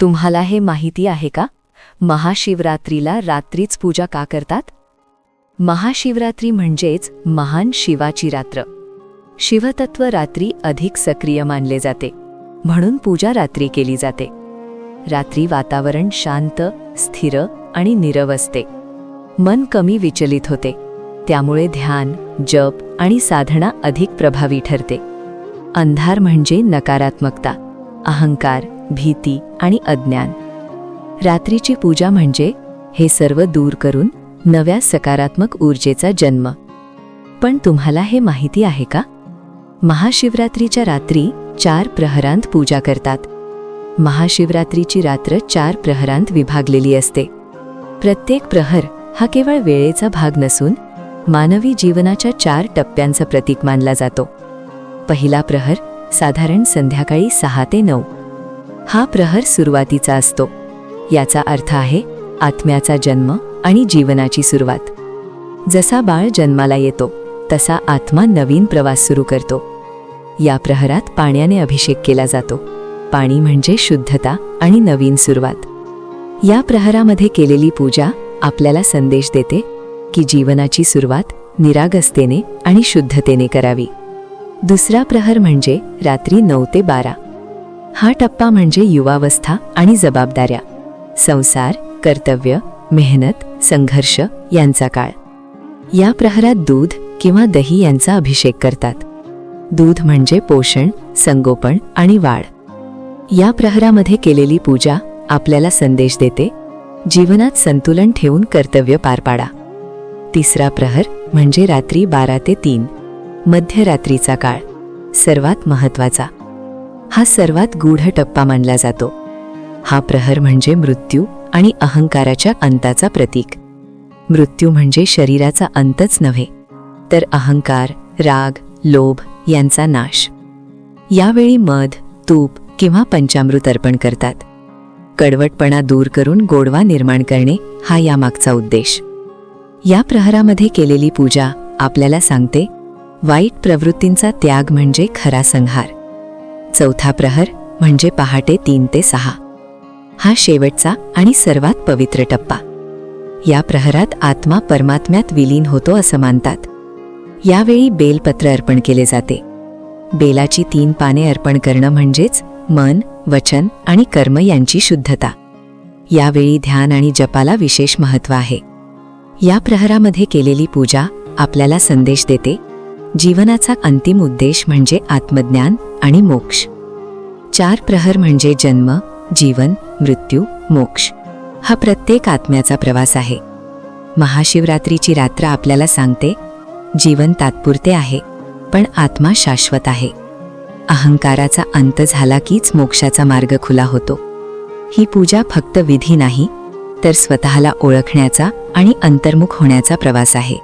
तुम्हाला हे माहिती आहे का? महाशिवरात्रीला रात्रीच पूजा का करतात? महाशिवरात्री म्हणजेच महान शिवाची रात्र. शिवतत्व रात्री अधिक सक्रिय मानले जाते. म्हणून पूजा रात्री केली जाते. रात्री वातावरण शांत स्थिर आणि निरव असते मन कमी विचलित होते. त्यामुळे ध्यान जप आणि साधना अधिक प्रभावी ठरते. अंधार म्हणजे नकारात्मकता. अहंकार भीती आणि अज्ञान. रात्रीची पूजा म्हणजे हे सर्व दूर करून नव्या सकारात्मक ऊर्जेचा जन्म. पण तुम्हाला हे माहिती आहे का? महाशिवरात्रीच्या रात्री चार प्रहरांत पूजा करतात. महाशिवरात्रीची रात्र चार प्रहरांत विभागलेली असते. प्रत्येक प्रहर हा केवळ वेळेचा भाग नसून मानवी जीवनाच्या चार टप्प्यांचं प्रतीक मानला जातो. पहिला प्रहर साधारण संध्याकाळी सहा ते नऊ हा प्रहर सुरुवातीचा असतो. याचा अर्थ आहे आत्म्याचा जन्म आणि जीवनाची सुरुवात. जसा बाळ जन्माला येतो तसा आत्मा नवीन प्रवास सुरू करतो. या प्रहरात पाण्याने अभिषेक केला जातो. पाणी म्हणजे शुद्धता आणि नवीन सुरुवात. या प्रहरामध्ये केलेली पूजा आपल्याला संदेश देते की जीवनाची सुरुवात निरागसतेने आणि शुद्धतेने करावी. दुसरा प्रहर म्हणजे रात्री नऊ ते बारा. हा टप्पा म्हणजे युवावस्था आणि जबाबदाऱ्या संसार कर्तव्य मेहनत संघर्ष यांचा काळ. या प्रहरात दूध किंवा दही यांचा अभिषेक करतात. दूध म्हणजे पोषण संगोपन आणि वाढ. या प्रहरामध्ये केलेली पूजा आपल्याला संदेश देते जीवनात संतुलन ठेवून कर्तव्य पार पाडा. तिसरा प्रहर म्हणजे रात्री बारा ते तीन मध्यरात्रीचा काळ सर्वात महत्त्वाचा हा सर्वात गूढ टप्पा मानला जातो. हा प्रहर म्हणजे मृत्यू आणि अहंकाराच्या अंताचा प्रतीक. मृत्यू म्हणजे शरीराचा अंतच नव्हे तर अहंकार राग लोभ यांचा नाश. यावेळी मध तूप किंवा पंचामृत अर्पण करतात. कडवटपणा दूर करून गोडवा निर्माण करणे हा यामागचा उद्देश. या प्रहरामध्ये केलेली पूजा आपल्याला सांगते वाईट प्रवृत्तींचा त्याग म्हणजे खरा संहार. चौथा प्रहर म्हणजे पहाटे तीन ते सहा. हा शेवटचा आणि सर्वात पवित्र टप्पा. या प्रहरात आत्मा परमात्म्यात विलीन होतो असं मानतात. यावेळी बेलपत्र अर्पण केले जाते. बेलाची तीन पाने अर्पण करणं म्हणजेच मन वचन आणि कर्म यांची शुद्धता. यावेळी ध्यान आणि जपाला विशेष महत्त्व आहे. या प्रहरामध्ये केलेली पूजा आपल्याला संदेश देते. जीवनाचा अंतिम उद्देश म्हणजे आत्मज्ञान आणि मोक्ष. चार प्रहर म्हणजे जन्म जीवन मृत्यू मोक्ष. हा प्रत्येक आत्म्याचा प्रवास आहे. महाशिवरात्रीची रात्र आपल्याला सांगते जीवन तात्पुरते आहे पण आत्मा शाश्वत आहे. अहंकाराचा अंत झाला कीच मोक्षाचा मार्ग खुला होतो. ही पूजा फक्त विधी नाही तर स्वतःला ओळखण्याचा आणि अंतर्मुख होण्याचा प्रवास आहे.